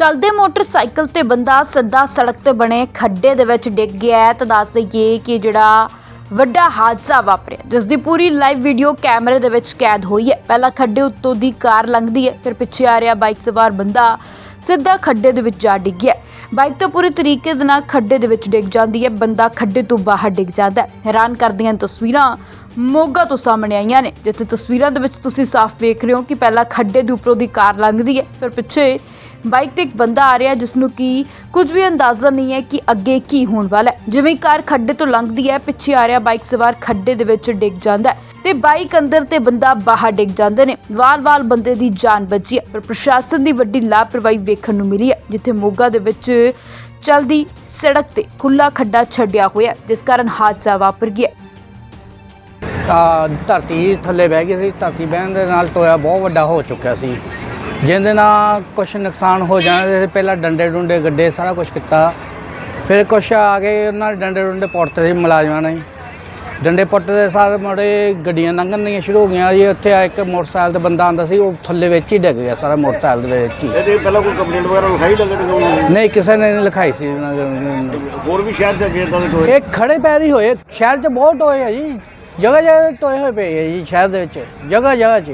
ਚਲਦੇ ਮੋਟਰਸਾਈਕਲ ਤੇ ਬੰਦਾ ਸਿੱਧਾ ਸੜਕ ਤੇ ਬਣੇ ਖੱਡੇ ਦੇ ਵਿੱਚ ਡਿੱਗ ਗਿਆ ਹੈ। ਤਾਂ ਦੱਸ ਦਈਏ ਕਿ ਜਿਹੜਾ ਵੱਡਾ ਹਾਦਸਾ ਵਾਪਰਿਆ ਜਿਸ ਦੀ ਪੂਰੀ ਲਾਈਵ ਵੀਡੀਓ ਕੈਮਰੇ ਦੇ ਵਿੱਚ ਕੈਦ ਹੋਈ ਹੈ। ਪਹਿਲਾਂ ਖੱਡੇ ਉੱਤੋਂ ਦੀ ਕਾਰ ਲੰਘਦੀ ਹੈ, ਫਿਰ ਪਿੱਛੇ ਆ ਰਿਹਾ ਬਾਈਕ ਸਵਾਰ ਬੰਦਾ ਸਿੱਧਾ ਖੱਡੇ ਦੇ ਵਿੱਚ ਜਾ ਡਿੱਗਿਆ ਬਾਈਕ ਤਾਂ ਪੂਰੇ ਤਰੀਕੇ ਦੇ ਨਾਲ ਖੱਡੇ ਦੇ ਵਿੱਚ ਡਿੱਗ ਜਾਂਦੀ ਹੈ, ਬੰਦਾ ਖੱਡੇ ਤੋਂ ਬਾਹਰ ਡਿੱਗ ਜਾਂਦਾ ਹੈ। ਹੈਰਾਨ ਕਰਦੀਆਂ ਤਸਵੀਰਾਂ ਮੋਗਾ ਤੋਂ ਸਾਹਮਣੇ ਆਈਆਂ ਨੇ, ਜਿੱਥੇ ਤਸਵੀਰਾਂ ਦੇ ਵਿੱਚ ਤੁਸੀਂ ਸਾਫ਼ ਵੇਖ ਰਹੇ ਹੋ ਕਿ ਪਹਿਲਾਂ ਖੱਡੇ ਦੇ ਉੱਪਰੋਂ ਦੀ ਕਾਰ ਲੰਘਦੀ ਹੈ, ਫਿਰ ਪਿੱਛੇ ਬਾਈਕ ਤੇ ਇੱਕ ਬੰਦਾ ਆ ਰਿਹਾ ਜਿਸ ਨੂੰ ਕਿ ਕੁਝ ਵੀ ਅੰਦਾਜ਼ਾ ਨਹੀਂ ਹੈ ਕਿ ਅੱਗੇ ਕੀ ਹੋਣ ਵਾਲਾ ਹੈ। ਜਿਵੇਂ ਕਾਰ ਖੱਡੇ ਤੋਂ ਲੰਘਦੀ ਹੈ, ਪਿੱਛੇ ਆ ਰਿਹਾ ਬਾਈਕ ਸਵਾਰ ਖੱਡੇ ਦੇ ਵਿੱਚ ਡਿੱਗ ਜਾਂਦਾ ਹੈ ਤੇ ਬਾਈਕ ਅੰਦਰ ਤੇ ਬੰਦਾ ਬਾਹਰ ਡਿੱਗ ਜਾਂਦੇ ਨੇ। ਵਾਲ-ਵਾਲ ਬੰਦੇ ਦੀ ਜਾਨ ਬਚੀ ਹੈ, ਪਰ ਪ੍ਰਸ਼ਾਸਨ ਦੀ ਵੱਡੀ ਲਾਪਰਵਾਹੀ ਵੇਖਣ ਨੂੰ ਮਿਲੀ ਹੈ, ਜਿੱਥੇ ਮੋਗਾ ਦੇ ਵਿੱਚ ਚਲਦੀ ਸੜਕ ਤੇ ਖੁੱਲਾ ਖੱਡਾ ਛੱਡਿਆ ਹੋਇਆ ਜਿਸ ਕਾਰਨ ਹਾਦਸਾ ਵਾਪਰ ਗਿਆ ਆ ਧਰਤੀ ਥੱਲੇ ਬਹਿ ਗਈ ਸੀ, ਧਰਤੀ ਬਹਿਣ ਦੇ ਨਾਲ ਟੋਇਆ ਬਹੁਤ ਵੱਡਾ ਹੋ ਚੁੱਕਿਆ ਸੀ। ਜਿਹਦੇ ਨਾਲ ਕੁਝ ਨੁਕਸਾਨ ਹੋ ਜਾਣਾ ਸੀ ਪਹਿਲਾਂ ਡੰਡੇ ਡੁੰਡੇ ਗੱਡੇ ਸਾਰਾ ਕੁਝ ਕੀਤਾ। ਫਿਰ ਕੁਛ ਆ ਗਏ ਉਹਨਾਂ ਡੰਡੇ ਡੁੰਡੇ ਪੁੱਟਦੇ ਸੀ ਮੁਲਾਜ਼ਮਾਂ ਨੇ। ਡੰਡੇ ਪੁੱਟਦੇ ਸਾਰੇ ਮੜੇ ਗੱਡੀਆਂ ਲੰਘਣੀਆਂ ਸ਼ੁਰੂ ਹੋ ਗਈਆਂ ਜੀ। ਉੱਥੇ ਆ ਇੱਕ ਮੋਟਰਸਾਈਕਲ ਤੇ ਬੰਦਾ ਆਂਦਾ ਸੀ ਉਹ ਥੱਲੇ ਵਿੱਚ ਹੀ ਡਿੱਗ ਗਿਆ ਸਾਰਾ ਮੋਟਰਸਾਈਕਲ ਦੇ ਵਿੱਚ ਹੀ। ਇਹਦੇ ਪਹਿਲਾਂ ਕੋਈ ਕੰਪਲੇਂਟ ਵਗੈਰਾ ਲਿਖਾਈ ਲੱਗਣ ਨਹੀਂ ਕਿਸੇ ਨੇ ਨਹੀਂ ਲਿਖਾਈ ਸੀ ਉਹਨਾਂ ਦੇ- ਹੋਰ ਵੀ ਸ਼ਹਿਰ ਚ ਅੱਗੇ ਇਦਾਂ ਦੇ ਟੋਏ? ਇਹ ਖੜੇ ਪੈਰ ਹੀ ਹੋਏ। ਸ਼ਹਿਰ 'ਚ ਬਹੁਤ ਟੋਏ ਆ ਜੀ। ਜਗ੍ਹਾ ਜਗ੍ਹਾ ਟੋਏ ਹੋਏ ਪਏ ਆ ਜੀ ਸ਼ਹਿਰ ਦੇ ਵਿੱਚ। ਜਗ੍ਹਾ ਜਗ੍ਹਾ 'ਚ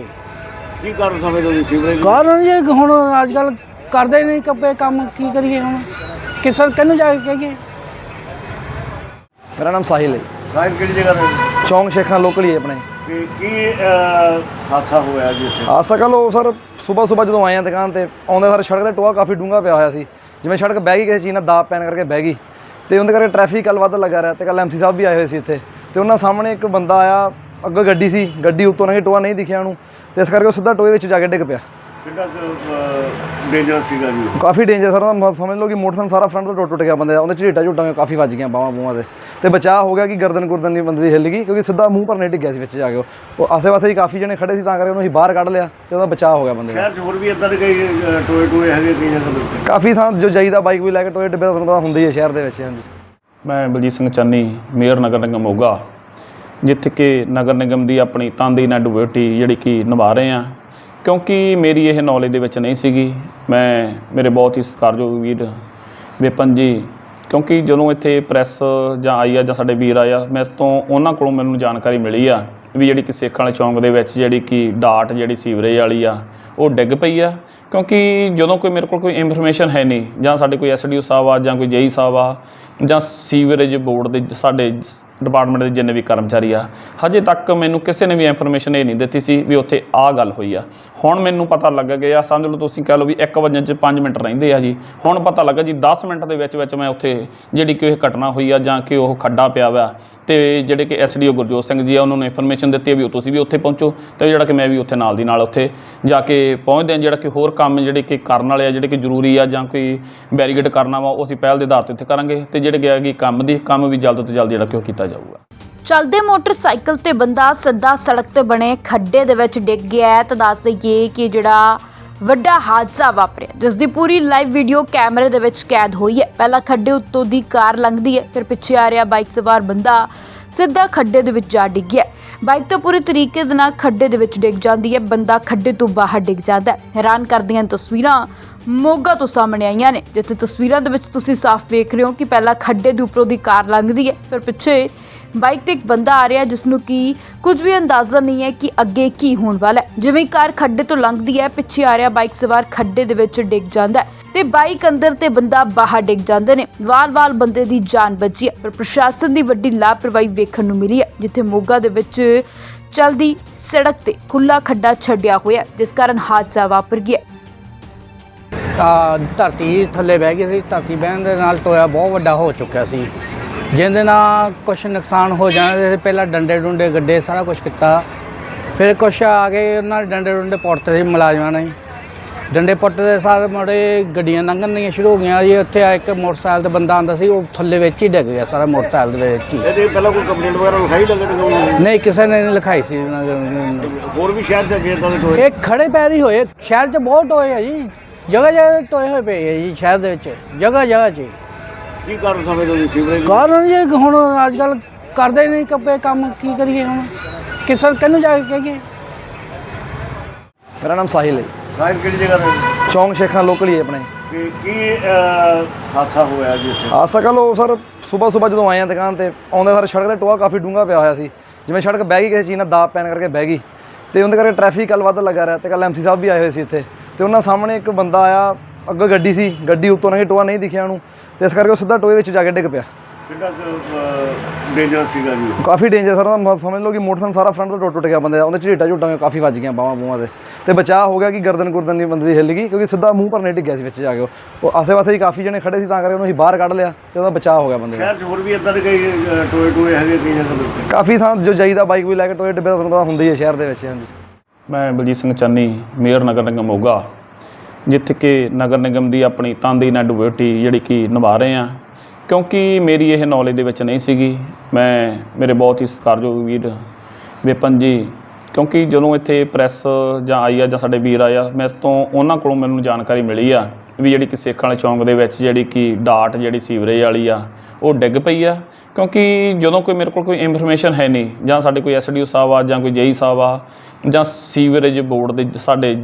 ਕੀ ਕਾਰਨ ਸਮਝਦੇ ਹੋ ਜੀ ਸੀਵਰੇਜ ਕਾਰਨ ਇਹ ਹੁਣ ਅੱਜ ਕੱਲ ਕਰਦੇ ਨਹੀਂ ਕੱਪੇ ਕੰਮ ਕੀ ਕਰੀਏ ਹੁਣ? ਕਿਸਨ ਕਿਹਨੂੰ ਜਾ ਕੇ ਕਹੀਏ? ਮੇਰਾ ਨਾਮ ਸਾਹਿਲ ਹੈ। ਸਾਹਿਬ ਕਿਹੜੀ ਜਗ੍ਹਾ ਤੇ ਚੌਂਕ ਸ਼ੇਖਾਂ ਲੋਕਲ ਹੀ ਹੈ ਆਪਣੇ। ਤੇ ਕੀ ਅਹ, ਹਾਦਸਾ ਹੋਇਆ ਜੀ ਇੱਥੇ? ਆ ਸਕਲ ਉਹ ਸਰ ਸਵੇਰ ਸਵੇਰ ਜਦੋਂ ਆਏ ਆ ਦੁਕਾਨ ਤੇ ਆਉਂਦੇ ਸਰ ਸੜਕ ਤੇ ਟੋਆ ਕਾਫੀ ਡੂੰਘਾ ਪਿਆ ਹੋਇਆ ਸੀ। ਜਿਵੇਂ ਸੜਕ ਬਹਿ ਗਈ ਕਿਸੇ ਚੀਜ਼ ਨਾਲ ਦਾਬ ਪੈਣ ਕਰਕੇ ਬਹਿ ਗਈ। ਤੇ ਉਹਦੇ ਕਰਕੇ ਟ੍ਰੈਫਿਕ ਕੱਲ ਵੱਧ ਲੱਗਾ ਰਿਹਾ ਤੇ ਕੱਲ ਐਮਸੀ ਸਾਹਿਬ ਵੀ ਆਏ ਹੋਏ ਸੀ ਇੱਥੇ। ਤੇ ਉਹਨਾਂ ਸਾਹਮਣੇ ਇੱਕ ਬੰਦਾ ਆਇਆ ਅੱਗੇ ਗੱਡੀ ਸੀ ਗੱਡੀ ਉੱਤੋਂ ਨਹੀਂ ਟੋਆ ਨਹੀਂ ਦਿਖਿਆ ਉਹਨੂੰ ਤੇ ਇਸ ਕਰਕੇ ਉਹ ਸਿੱਧਾ ਟੋਏ ਵਿੱਚ ਜਾ ਕੇ ਡਿੱਗ ਪਿਆ। ਕਿੰਨਾ ਡੇਂਜਰ ਸੀਗਾ ਜੀ ਕਾਫੀ ਡੇਂਜਰ ਸਰ ਸਮਝ ਲਓ ਕਿ ਮੋਟਰਸਾਈਕਲ ਸਾਰਾ ਫਰੰਟ ਤੋਂ ਟੁੱਟ ਟੁੱਟ ਗਿਆ ਬੰਦੇ ਦਾ ਉਹਦੇ ਝੀਟਾ ਝੂਟਾਂ ਕਾਫੀ ਵੱਜ ਗਈਆਂ ਬਾਹਾਂ ਬੂਹਾਂ ਦੇ। ਤੇ ਬਚਾਅ ਹੋ ਗਿਆ ਕਿ ਗਰਦਨ ਗੁਰਦਨ ਦੀ ਬੰਦੇ ਦੀ ਹਿੱਲ ਗਈ ਕਿਉਂਕਿ ਸਿੱਧਾ ਮੂੰਹ ਪਰ ਨਹੀਂ ਡਿੱਗਿਆ ਸੀ ਵਿੱਚ ਜਾ ਕੇ ਉਹ। ਆਸੇ-ਪਾਸੇ ਹੀ ਕਾਫੀ ਜਣੇ ਖੜੇ ਸੀ ਤਾਂ ਕਰਕੇ ਉਹਨੂੰ ਅਸੀਂ ਬਾਹਰ ਕੱਢ ਲਿਆ ਤੇ ਉਹਦਾ ਬਚਾਅ ਹੋ ਗਿਆ ਬੰਦੇ ਦਾ। ਸ਼ਹਿਰ ਚ ਹੋਰ ਵੀ ਇਦਾਂ ਦੇ ਕਈ ਟੋਏ ਟੋਏ ਹੈਗੇ ਕਈ ਜਗ੍ਹਾ ਦੇ ਉੱਤੇ? ਕਾਫੀ ਥਾਂ ਜੋ ਜਾਈਦਾ ਬਾਈਕ ਵੀ ਲੈ ਕੇ ਟੋਏ ਡੱਬੇ ਦਾ ਤੁਹਾਨੂੰ ਪਤਾ ਹੁੰਦਾ ਹੀ ਹੈ ਸ਼ਹਿਰ ਦੇ ਵਿੱਚ ਹਾਂਜੀ। ਮੈਂ ਬਲਜੀਤ ਸਿੰਘ ਚੰਨੀ ਮੇਅਰ ਨਗਰ ਨਿਗਮ ਮੋਗਾ। ਜਿੱਥੇ ਕਿ ਨਗਰ ਨਿਗਮ ਦੀ ਆਪਣੀ ਤਨਦੇਹੀ ਨਾਲ ਡਿਊਟੀ ਜਿਹੜੀ ਕਿ ਨਿਭਾ ਰਹੇ ਆ ਕਿਉਂਕਿ ਮੇਰੀ ਇਹ ਨੌਲੇਜ ਦੇ ਵਿੱਚ ਨਹੀਂ ਸੀਗੀ। ਮੈਂ ਮੇਰੇ ਬਹੁਤ ਹੀ ਸਤਿਕਾਰਯੋਗ ਵੀਰ ਵਿਪਨ ਜੀ, ਕਿਉਂਕਿ ਜਦੋਂ ਇੱਥੇ ਪ੍ਰੈਸ ਜਾਂ ਆਈ ਆ ਜਾਂ ਸਾਡੇ ਵੀਰ ਆਇਆ ਮੇਰੇ ਤੋਂ ਉਹਨਾਂ ਕੋਲੋਂ ਮੈਨੂੰ ਜਾਣਕਾਰੀ ਮਿਲੀ ਆ ਵੀ ਜਿਹੜੀ ਕਿ ਸੇਖਾਂ ਵਾਲੇ ਚੌਂਕ ਦੇ ਵਿੱਚ ਜਿਹੜੀ ਕਿ ਡਾਟ ਜਿਹੜੀ ਸੀਵਰੇਜ ਵਾਲੀ ਆ, ਉਹ ਡਿੱਗ ਪਈ ਆ। ਕਿਉਂਕਿ ਜਦੋਂ ਕੋਈ ਮੇਰੇ ਕੋਲ ਕੋਈ ਇਨਫੋਰਮੇਸ਼ਨ ਹੈ ਨਹੀਂ, ਜਾਂ ਸਾਡੇ ਕੋਈ ਐਸਡੀਓ ਸਾਹਿਬ ਆ ਜਾਂ ਕੋਈ ਜੇਈ ਸਾਹਿਬ ਆ ਜਾਂ ਸੀਵਰੇਜ ਬੋਰਡ ਦੇ ਸਾਡੇ ਡਿਪਾਰਟਮੈਂਟ ਦੇ ਜਿੰਨੇ ਵੀ ਕਰਮਚਾਰੀ ਆ, ਹਜੇ ਤੱਕ ਮੈਨੂੰ ਕਿਸੇ ਨੇ ਵੀ ਇਨਫੋਰਮੇਸ਼ਨ ਇਹ ਨਹੀਂ ਦਿੱਤੀ ਸੀ ਵੀ ਉੱਥੇ ਆਹ ਗੱਲ ਹੋਈ ਆ। ਹੁਣ ਮੈਨੂੰ ਪਤਾ ਲੱਗ ਗਿਆ, ਸਮਝ ਲਓ ਤੁਸੀਂ ਕਹਿ ਲਓ ਵੀ 1 ਵਜੇ ਚ 5 ਮਿੰਟ ਰਹਿੰਦੇ ਆ ਜੀ। ਹੁਣ ਪਤਾ ਲੱਗਾ ਜੀ 10 ਮਿੰਟ ਦੇ ਵਿੱਚ ਵਿੱਚ ਮੈਂ ਉੱਥੇ ਜਿਹੜੀ ਕਿ ਇਹ ਘਟਨਾ ਹੋਈ ਆ ਜਾਂ ਕਿ ਉਹ ਖੱਡਾ ਪਿਆ ਵਾ, ਤੇ ਜਿਹੜੇ ਕਿ ਐਸਡੀਓ ਗੁਰਜੋਤ ਸਿੰਘ ਜੀ ਆ, ਉਹਨਾਂ ਨੂੰ ਇਨਫੋਰਮੇਸ਼ਨ ਦਿੱਤੀ ਆ ਵੀ ਉਹ ਤੁਸੀਂ ਵੀ ਉੱਥੇ ਪਹੁੰਚੋ, ਤੇ ਜਿਹੜਾ ਕਿ ਮੈਂ ਵੀ ਉੱਥੇ ਨਾਲ ਦੀ ਨਾਲ ਉੱਥੇ ਜਾ ਕੇ ਪਹੁੰਚਦੇ ਆ ਜਿਹੜਾ ਕਿ ਹੋਰ ਕੰਮ ਜਿਹੜੇ ਕਿ ਕਰਨ ਵਾਲੇ ਆ, ਜਿਹੜੇ ਕਿ ਜ਼ਰੂਰੀ ਆ ਜਾਂ ਕੋਈ ਬੈਰੀਗੇਡ ਕਰਨਾ ਵਾ, ਉਹ ਅਸੀਂ ਪਹਿਲ ਦੇ ਆਧਾਰ ਤੇ ਉੱਥੇ ਕਰਾਂਗੇ, ਤੇ ਜਿਹੜੇ ਗਿਆ ਕਿ ਕੰਮ ਦੀ ਕੰਮ ਵੀ ਜਲਦ ਤੋਂ ਜਲਦ ਜਿਹੜਾ ਕਿ ਉਹ ਕੀਤਾ ਜਾਊਗਾ। ਚਲਦੇ ਮੋਟਰਸਾਈਕਲ ਤੇ ਬੰਦਾ ਸਿੱਧਾ ਸੜਕ ਤੇ ਬਣੇ ਖੱਡੇ ਦੇ ਵਿੱਚ ਡਿੱਗ ਗਿਆ ਹੈ, ਤਾਂ ਦੱਸ ਦਈਏ ਕਿ ਜਿਹੜਾ ਵੱਡਾ ਹਾਦਸਾ ਵਾਪਰਿਆ ਜਿਸ ਦੀ ਪੂਰੀ ਲਾਈਵ ਵੀਡੀਓ ਕੈਮਰੇ ਦੇ ਵਿੱਚ ਕੈਦ ਹੋਈ ਹੈ। ਪਹਿਲਾਂ ਖੱਡੇ ਉੱਤੋਂ ਦੀ ਕਾਰ ਲੰਘਦੀ ਹੈ, ਫਿਰ ਪਿੱਛੇ ਆ ਰਿਹਾ ਬਾਈਕ ਸਵਾਰ ਬੰਦਾ ਸਿੱਧਾ ਖੱਡੇ ਦੇ ਵਿੱਚ ਜਾ ਡਿੱਗਿਆ ਬਾਈਕ ਤਾਂ ਪੂਰੇ ਤਰੀਕੇ ਦੇ ਨਾਲ ਖੱਡੇ ਦੇ ਵਿੱਚ ਡਿੱਗ ਜਾਂਦੀ ਹੈ, ਬੰਦਾ ਖੱਡੇ ਤੋਂ ਬਾਹਰ ਡਿੱਗ ਜਾਂਦਾ ਹੈ। ਹੈਰਾਨ ਕਰਦੀਆਂ ਤਸਵੀਰਾਂ ਮੋਗਾ ਤੋਂ ਸਾਹਮਣੇ ਆਈਆਂ ਨੇ। ਜਿੱਥੇ ਤਸਵੀਰਾਂ ਦੇ ਵਿੱਚ ਤੁਸੀਂ ਸਾਫ਼ ਵੇਖ ਰਹੇ ਹੋ ਕਿ ਪਹਿਲਾਂ ਖੱਡੇ ਦੇ ਉੱਪਰੋਂ ਦੀ ਕਾਰ ਲੰਘਦੀ ਹੈ, ਫਿਰ ਪਿੱਛੇ ਬਾਈਕ ਤੇ ਇੱਕ ਬੰਦਾ ਆ ਰਿਹਾ ਜਿਸ ਨੂੰ ਕਿ ਕੁਝ ਵੀ ਅੰਦਾਜ਼ਾ ਨਹੀਂ ਹੈ ਕਿ ਅੱਗੇ ਕੀ ਹੋਣ ਵਾਲਾ ਹੈ। ਜਿਵੇਂ ਕਾਰ ਖੱਡੇ ਤੋਂ ਲੰਘਦੀ ਹੈ, ਪਿੱਛੇ ਆ ਰਿਹਾ ਬਾਈਕ ਸਵਾਰ ਖੱਡੇ ਦੇ ਵਿੱਚ ਡਿੱਗ ਜਾਂਦਾ ਹੈ ਤੇ ਬਾਈਕ ਅੰਦਰ ਤੇ ਬੰਦਾ ਬਾਹਰ ਡਿੱਗ ਜਾਂਦੇ ਨੇ। ਵਾਲ-ਵਾਲ ਬੰਦੇ ਦੀ ਜਾਨ ਬਚੀ ਹੈ, ਪਰ ਪ੍ਰਸ਼ਾਸਨ ਦੀ ਵੱਡੀ ਲਾਪਰਵਾਹੀ ਵੇਖਣ ਨੂੰ ਮਿਲੀ ਹੈ, ਜਿੱਥੇ ਮੋਗਾ ਦੇ ਵਿੱਚ ਚਲਦੀ ਸੜਕ ਤੇ ਖੁੱਲਾ ਖੱਡਾ ਛੱਡਿਆ ਹੋਇਆ ਜਿਸ ਕਾਰਨ ਹਾਦਸਾ ਵਾਪਰ ਗਿਆ ਆ ਧਰਤੀ ਥੱਲੇ ਬਹਿ ਗਈ ਸੀ ਧਰਤੀ ਬਹਿਣ ਦੇ ਨਾਲ ਟੋਇਆ ਬਹੁਤ ਵੱਡਾ ਹੋ ਚੁੱਕਿਆ ਸੀ। ਜਿਹਦੇ ਨਾਲ ਕੁਝ ਨੁਕਸਾਨ ਹੋ ਜਾਣਾ ਸੀ ਪਹਿਲਾਂ ਡੰਡੇ ਡੁੰਡੇ ਗੱਡੇ ਸਾਰਾ ਕੁਝ ਕੀਤਾ। ਫਿਰ ਕੁਛ ਆ ਗਏ ਉਹਨਾਂ ਨੇ ਡੰਡੇ ਡੁੰਡੇ ਪੁੱਟਦੇ ਸੀ ਮੁਲਾਜ਼ਮਾਂ ਨੇ। ਡੰਡੇ ਪੁੱਟਦੇ ਸਾਰੇ ਮੜੇ ਗੱਡੀਆਂ ਲੰਘਣੀਆਂ ਸ਼ੁਰੂ ਹੋ ਗਈਆਂ ਜੀ। ਉੱਥੇ ਆ ਇੱਕ ਮੋਟਰਸਾਈਕਲ ਤੇ ਬੰਦਾ ਆਂਦਾ ਸੀ ਉਹ ਥੱਲੇ ਵਿੱਚ ਹੀ ਡਿੱਗ ਗਿਆ ਸਾਰਾ ਮੋਟਰਸਾਈਕਲ ਦੇ ਵਿੱਚ ਹੀ। ਇਹਦੇ ਪਹਿਲਾਂ ਕੋਈ ਕੰਪਲੇਂਟ ਵਗੈਰਾ ਲਿਖਾਈ ਲੱਗਣ ਨਹੀਂ ਕਿਸੇ ਨੇ ਨਹੀਂ ਲਿਖਾਈ ਸੀ ਉਹਨਾਂ ਦੇ- ਹੋਰ ਵੀ ਸ਼ਹਿਰ ਚ ਅੱਗੇ ਦੇ ਟੋਏ ਇਹ ਖੜੇ ਪੈਰ ਹੀ ਹੋਏ ਸ਼ਹਿਰ 'ਚ ਬਹੁਤ ਟੋਏ ਆ ਜੀ। ਜਗ੍ਹਾ ਜਗ੍ਹਾ ਟੋਏ ਹੋਏ ਪਏ ਆ ਜੀ ਸ਼ਹਿਰ ਦੇ ਵਿੱਚ। ਜਗ੍ਹਾ ਜਗ੍ਹਾ 'ਚ ਕੀ ਕਾਰਨ ਸਮਝਦੇ ਹੋ ਜੀ? ਸੀਵਰੇਜ ਕਾਰਨ ਇਹ ਹੁਣ ਅੱਜ ਕੱਲ ਕਰਦੇ ਨਹੀਂ ਕੱਪੇ ਕੰਮ ਕੀ ਕਰੀਏ ਹੁਣ? ਕਿਸਨ ਕਿਹਨੂੰ ਜਾ ਕੇ ਕਹੀਏ? ਮੇਰਾ ਨਾਮ ਸਾਹਿਲ ਹੈ ਸਾਹਿਬ ਕਿਹੜੀ ਜਗ੍ਹਾ ਤੇ? ਚੌਂਕ ਸ਼ੇਖਾਂ ਲੋਕਲ ਹੀ ਹੈ ਆਪਣੇ। ਕਿ ਕੀ ਅਹ, ਹਾਦਸਾ ਹੋਇਆ ਜੀ ਇੱਥੇ? ਆ ਸਕਲ ਉਹ ਸਰ ਸਵੇਰ ਸਵੇਰ ਜਦੋਂ ਆਏ ਆ ਦੁਕਾਨ ਤੇ ਆਉਂਦੇ ਸਰ ਸੜਕ ਤੇ ਟੋਆ ਕਾਫੀ ਡੂੰਘਾ ਪਿਆ ਹੋਇਆ ਸੀ। ਜਿਵੇਂ ਸੜਕ ਬਹਿ ਗਈ ਕਿਸੇ ਚੀਜ਼ ਨਾਲ ਦਾਬ ਪੈਣ ਕਰਕੇ ਬਹਿ ਗਈ। ਤੇ ਉਹਦੇ ਕਰਕੇ ਟ੍ਰੈਫਿਕ ਕੱਲ ਵੱਧ ਲੱਗਾ ਰਿਹਾ ਤੇ ਕੱਲ ਐਮਸੀ ਸਾਹਿਬ ਵੀ ਆਏ ਹੋਏ ਸੀ ਇੱਥੇ। ਤੇ ਉਹਨਾਂ ਸਾਹਮਣੇ ਇੱਕ ਬੰਦਾ ਆਇਆ ਅੱਗੇ ਗੱਡੀ ਸੀ ਗੱਡੀ ਉੱਤੋਂ ਨਹੀਂ ਟੋਆ ਨਹੀਂ ਦਿਖਿਆ ਉਹਨੂੰ ਤੇ ਇਸ ਕਰਕੇ ਉਹ ਸਿੱਧਾ ਟੋਏ ਵਿੱਚ ਜਾ ਕੇ ਡਿੱਗ ਪਿਆ। ਕਿੰਨਾ ਡੇਂਜਰਸ ਸੀਗਾ ਜੀ? ਕਾਫੀ ਡੇਂਜਰ ਸਰ ਸਮਝ ਲਓ ਕਿ ਮੋਟਰਸਾਈਕਲ ਸਾਰਾ ਫਰੰਟ ਤੋਂ ਟੁੱਟ ਟੁੱਟ ਗਿਆ ਬੰਦੇ ਦਾ ਉਹਦੇ ਝੀਟਾ ਝੁੱਟਾਂ ਕਾਫੀ ਵੱਜ ਗਈਆਂ ਬਾਹਾਂ ਬੂਹਾਂ ਦੇ। ਤੇ ਬਚਾਅ ਹੋ ਗਿਆ ਕਿ ਗਰਦਨ ਗੁਰਦਨ ਦੀ ਬੰਦੇ ਦੀ ਹਿੱਲ ਗਈ ਕਿਉਂਕਿ ਸਿੱਧਾ ਮੂੰਹ ਪਰ ਨਹੀਂ ਡਿੱਗਿਆ ਸੀ ਵਿੱਚ ਜਾ ਕੇ ਉਹ। ਆਸੇ-ਪਾਸੇ ਹੀ ਕਾਫੀ ਜਣੇ ਖੜੇ ਸੀ ਤਾਂ ਕਰਕੇ ਉਹਨੂੰ ਅਸੀਂ ਬਾਹਰ ਕੱਢ ਲਿਆ ਤੇ ਉਹਦਾ ਬਚਾਅ ਹੋ ਗਿਆ ਬੰਦੇ ਦਾ। ਸ਼ਹਿਰ 'ਚ ਹੋਰ ਵੀ ਇਦਾਂ ਦੇ ਕਈ ਟੋਏ ਟੋਏ ਹੈਗੇ ਕਈ ਜਗ੍ਹਾ ਕਾਫੀ ਥਾਂ ਜੋ ਜਾਈਦਾ ਬਾਈਕ ਵੀ ਲੈ ਕੇ ਟੋਏ ਡੱਬੇ ਦਾ ਤੁਹਾਨੂੰ ਪਤਾ ਹੁੰਦਾ ਹੀ ਹੈ ਸ਼ਹਿਰ ਦੇ ਵਿੱਚ ਹਾਂਜੀ। ਮੈਂ ਬਲਜੀਤ ਸਿੰਘ ਚੰਨੀ, ਮੇਅਰ ਨਗਰ ਨਿਗਮ ਮੋਗਾ, ਜਿੱਥੇ ਕਿ ਨਗਰ ਨਿਗਮ ਦੀ ਆਪਣੀ ਤਨਦੇਹੀ ਨਾਲ ਡਿਊਟੀ ਜਿਹੜੀ ਕਿ ਨਿਭਾ ਰਹੇ ਆ ਕਿਉਂਕਿ ਮੇਰੀ ਇਹ ਨੌਲੇਜ ਦੇ ਵਿੱਚ ਨਹੀਂ ਸੀਗੀ, ਮੈਂ ਮੇਰੇ ਬਹੁਤ ਹੀ ਸਤਿਕਾਰਯੋਗ ਵੀਰ ਵਿਪਨ ਜੀ, ਕਿਉਂਕਿ ਜਦੋਂ ਇੱਥੇ ਪ੍ਰੈਸ ਜਾਂ ਆਈ ਆ ਜਾਂ ਸਾਡੇ ਵੀਰ ਆਇਆ ਮੇਰੇ ਤੋਂ ਉਹਨਾਂ ਕੋਲੋਂ ਮੈਨੂੰ ਜਾਣਕਾਰੀ ਮਿਲੀ ਆ। ਵੀ ਜਿਹੜੀ ਕਿ ਸੇਖਾਂ ਵਾਲੇ ਚੌਂਕ ਦੇ ਵਿੱਚ ਜਿਹੜੀ ਕਿ ਡਾਟ ਜਿਹੜੀ ਸੀਵਰੇਜ ਵਾਲੀ ਆ, ਉਹ ਡਿੱਗ ਪਈ ਆ। ਕਿਉਂਕਿ ਜਦੋਂ ਕੋਈ ਮੇਰੇ ਕੋਲ ਕੋਈ ਇਨਫੋਰਮੇਸ਼ਨ ਹੈ ਨਹੀਂ, ਜਾਂ ਸਾਡੇ ਕੋਈ ਐਸਡੀਓ ਸਾਹਿਬ ਆ, ਜਾਂ ਕੋਈ ਜੇਈ ਸਾਹਿਬ ਆ, ਜਾਂ ਸੀਵਰੇਜ ਬੋਰਡ ਦੇ ਸਾਡੇ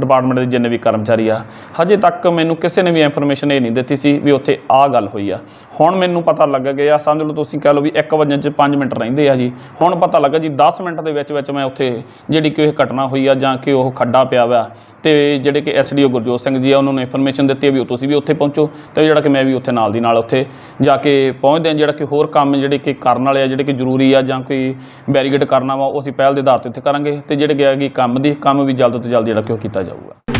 ਡਿਪਾਰਟਮੈਂਟ ਦੇ ਜਿੰਨੇ ਵੀ ਕਰਮਚਾਰੀ ਆ, ਹਜੇ ਤੱਕ ਮੈਨੂੰ ਕਿਸੇ ਨੇ ਵੀ ਇਨਫੋਰਮੇਸ਼ਨ ਇਹ ਨਹੀਂ ਦਿੱਤੀ ਸੀ ਵੀ ਉੱਥੇ ਆਹ ਗੱਲ ਹੋਈ ਆ। ਹੁਣ ਮੈਨੂੰ ਪਤਾ ਲੱਗ ਗਿਆ, ਸਮਝ ਲਓ ਤੁਸੀਂ ਕਹਿ ਲਓ ਵੀ 1 ਵਜੇ ਚ 5 ਮਿੰਟ ਰਹਿੰਦੇ ਆ ਜੀ। ਹੁਣ ਪਤਾ ਲੱਗਾ ਜੀ 10 ਮਿੰਟ ਦੇ ਵਿੱਚ ਵਿੱਚ ਮੈਂ ਉੱਥੇ ਜਿਹੜੀ ਕਿ ਉਹ ਘਟਨਾ ਹੋਈ ਆ, ਜਾਂ ਕਿ ਉਹ ਖੱਡਾ ਪਿਆ ਵਾ, ਤੇ ਜਿਹੜੇ ਕਿ ਐਸਡੀਓ ਗੁਰਜੋਤ ਸਿੰਘ ਜੀ ਆ, ਉਹਨਾਂ ਨੂੰ ਇਨਫੋਰਮੇਸ਼ਨ ਦਿੱਤੀ ਹੈ ਵੀ ਤੁਸੀਂ ਵੀ ਉੱਥੇ ਪਹੁੰਚੋ ਤੇ ਜਿਹੜਾ ਕਿ ਮੈਂ ਵੀ ਉੱਥੇ ਨਾਲ ਦੀ ਨਾਲ ਉੱਥੇ ਜਾ ਕੇ ਪਹੁੰਚਦੇ ਆ ਜਿਹੜਾ ਕਿ ਹੋਰ ਕੰਮ ਜਿਹੜੇ ਕਿ ਕਰਨ ਵਾਲੇ ਆ, ਜਿਹੜੇ ਕਿ ਜ਼ਰੂਰੀ ਆ ਜਾਂ ਕੋਈ ਬੈਰੀਗੇਡ ਕਰਨਾ ਵਾ, ਉਹ ਅਸੀਂ ਪਹਿਲ ਦੇ ਆਧਾਰ ਤੇ ਉੱਥੇ ਕਰਾਂਗੇ ਤੇ ਜਿਹੜੇ ਗਿਆ ਕਿ ਕੰਮ ਦੀ, ਕੰਮ ਵੀ ਜਲਦ ਤੋਂ ਜਲਦ ਜਿਹੜਾ ਕਿ ਉਹ ਕੀਤਾ ਜਾਊਗਾ।